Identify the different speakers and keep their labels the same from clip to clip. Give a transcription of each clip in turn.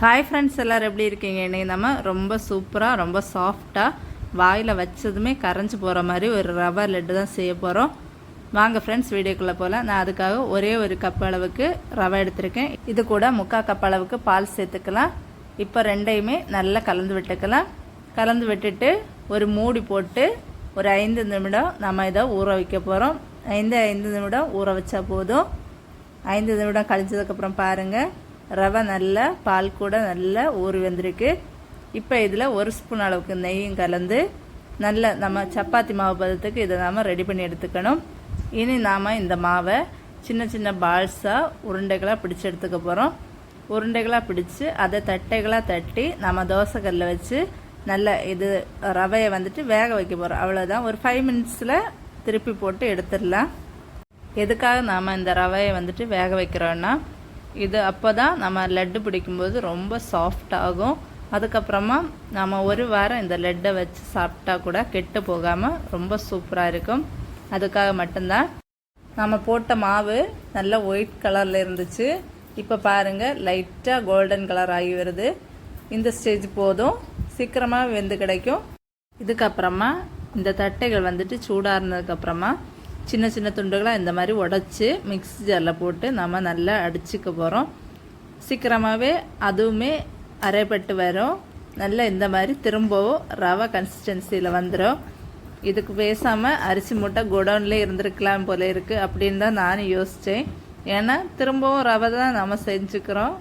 Speaker 1: Hi friends எல்லோரும் எப்படி இருக்கீங்க? இன்றைக்கி நம்ம ரொம்ப சூப்பராக ரொம்ப சாஃப்டாக வாயில் வச்சதுமே கரைஞ்சி போகிற மாதிரி ஒரு ரவை லட்டு தான் செய்ய போகிறோம் வாங்க ஃப்ரெண்ட்ஸ் வீடியோக்குள்ளே போகலாம் நான் அதுக்காக ஒரே ஒரு கப் அளவுக்கு ரவை எடுத்திருக்கேன். இது கூட முக்கால் கப் அளவுக்கு பால் சேர்த்துக்கலாம். இப்போ ரெண்டையுமே நல்லா கலந்து விட்டுக்கலாம். கலந்து விட்டுட்டு ஒரு மூடி போட்டு ஒரு ஐந்து நிமிடம் நம்ம இதை ஊற வைக்க போகிறோம் ஐந்து ஐந்து நிமிடம் ஊற வச்சா போதும். ஐந்து நிமிடம் கழிஞ்சதுக்கப்புறம் பாருங்கள் ரவை நல்லா பால் கூட நல்லா ஊறி வந்திருக்கு. இப்போ இதில் ஒரு ஸ்பூன் அளவுக்கு நெய்யும் கலந்து நல்ல நம்ம சப்பாத்தி மாவு பதத்துக்கு இதை நாம் ரெடி பண்ணி எடுத்துக்கணும். இனி நாம் இந்த மாவை சின்ன சின்ன பால்ஸாக உருண்டைகளாக பிடிச்சி எடுத்துக்க போகிறோம் உருண்டைகளாக பிடிச்சி அதை தட்டைகளாக தட்டி நம்ம தோசைக்கல்லில் வச்சு நல்ல இது ரவையை வந்துட்டு வேக வைக்க போகிறோம் அவ்வளோதான் ஒரு ஃபைவ் மினிட்ஸில் திருப்பி போட்டு எடுத்துடலாம். எதுக்காக நாம் இந்த ரவையை வந்துட்டு வேக வைக்கிறோன்னா இது அப்போ தான் நம்ம லட்டு பிடிக்கும்போது ரொம்ப சாஃப்ட் ஆகும். அதுக்கப்புறமா நம்ம ஒரு வாரம் இந்த லெட்டை வச்சு சாப்பிட்டா கூட கெட்டு போகாமல் ரொம்ப சூப்பராக இருக்கும். அதுக்காக மட்டும்தான் நம்ம போட்ட மாவு நல்ல ஒயிட் கலரில் இருந்துச்சு. இப்போ பாருங்கள் லைட்டாக கோல்டன் கலர் ஆகி வருது. இந்த ஸ்டேஜ் போதும். சீக்கிரமாக வெந்து கிடைக்கும். இதுக்கப்புறமா இந்த தட்டைகள் வந்துட்டு சூடாக இருந்ததுக்கப்புறமா சின்ன சின்ன துண்டுகளாக இந்த மாதிரி உடச்சி மிக்ஸி ஜாரில் போட்டு நம்ம நல்லா அடிச்சுக்க போகிறோம் சீக்கிரமாகவே அதுவுமே அரைப்பட்டு வரும். நல்லா இந்த மாதிரி திரும்பவும் ரவை கன்சிஸ்டன்சியில் வந்துடும் இதுக்கு பேசாமல் அரிசி மூட்டை குடோன்லேயே இருந்திருக்கலாம் போல இருக்குது அப்படின்னு தான் நானும் யோசித்தேன் ஏன்னா திரும்பவும் ரவை தான் நம்ம செஞ்சுக்கிறோம்.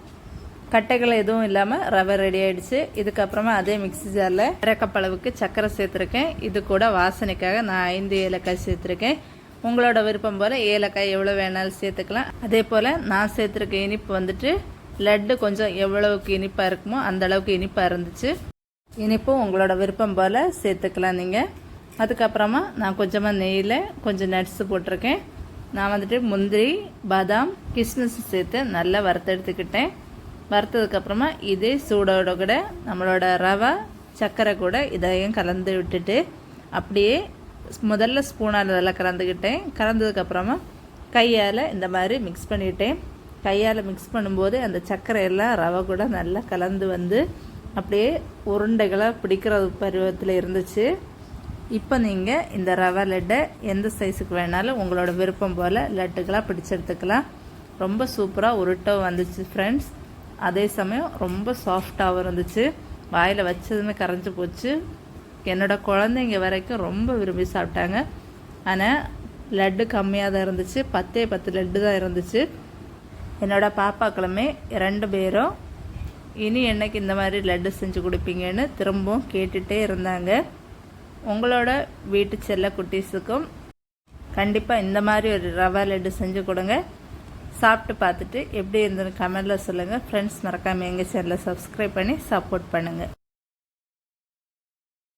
Speaker 1: கட்டைகள் எதுவும் இல்லாமல் ரவை ரெடி ஆகிடுச்சு இதுக்கப்புறமா அதே மிக்சி ஜாரில் அரைக்கப்பளவுக்கு சர்க்கரை சேர்த்துருக்கேன். இது கூட வாசனைக்காக நான் ஐந்து ஏலக்காய் சேர்த்துருக்கேன். உங்களோட விருப்பம் போல் ஏலக்காய் எவ்வளோ வேணாலும் சேர்த்துக்கலாம். அதே போல் நான் சேர்த்துருக்க இனிப்பு வந்துட்டு லட்டு கொஞ்சம் எவ்வளவுக்கு இனிப்பாக இருக்குமோ அந்த அளவுக்கு இனிப்பாக இருந்துச்சு. இனிப்பும் உங்களோட விருப்பம் போல் சேர்த்துக்கலாம் நீங்கள் அதுக்கப்புறமா நான் கொஞ்சமாக நெய்யில் கொஞ்சம் நட்ஸு போட்டிருக்கேன். நான் வந்துட்டு முந்திரி பாதாம் கிஸ்மிஸ் சேர்த்து நல்லா வறுத்தெடுத்துக்கிட்டேன். வறுத்ததுக்கப்புறமா இதே சூடோட கூட நம்மளோட ரவை சர்க்கரை கூட இதையும் கலந்து விட்டுட்டு அப்படியே முதல்ல ஸ்பூனால் இதெல்லாம் கலந்துக்கிட்டேன். கலந்ததுக்கப்புறமா கையால் இந்த மாதிரி மிக்ஸ் பண்ணிட்டேன். கையால் மிக்ஸ் பண்ணும்போது அந்த சர்க்கரை எல்லாம் ரவை கூட நல்லா கலந்து வந்து அப்படியே உருண்டைகளாக பிடிக்கிற பருவத்தில் இருந்துச்சு. இப்போ நீங்கள் இந்த ரவை லட்டை எந்த சைஸுக்கு வேணாலும் உங்களோட விருப்பம் போல் லட்டுக்களாக பிடிச்செடுத்துக்கலாம் ரொம்ப சூப்பராக உருட்டோ வந்துச்சு ஃப்ரெண்ட்ஸ் அதே சமயம் ரொம்ப சாஃப்டாகவும் இருந்துச்சு. வாயில் வச்சதுமே கரைஞ்சி போச்சு. என்னோடய குழந்தைங்க வரைக்கும் ரொம்ப விரும்பி சாப்பிட்டாங்க. ஆனால் லட்டு கம்மியாக தான் இருந்துச்சு. பத்தே பத்து லட்டு தான் இருந்துச்சு. என்னோடய பாப்பாக்களுமே ரெண்டு பேரும் இனி என்னைக்கு இந்த மாதிரி லட்டு செஞ்சு கொடுப்பீங்கன்னு திரும்பவும் கேட்டுகிட்டே இருந்தாங்க. உங்களோட வீட்டு செல்ல குட்டீஸுக்கும் கண்டிப்பாக இந்த மாதிரி ஒரு ரவா லட்டு செஞ்சு கொடுங்க. சாப்பிட்டு பார்த்துட்டு எப்படி இருந்ததுன்னு கமெண்டில் சொல்லுங்கள் ஃப்ரெண்ட்ஸ் மறக்காமல் எங்கள் சேனலை சப்ஸ்கிரைப் பண்ணி சப்போர்ட் பண்ணுங்கள்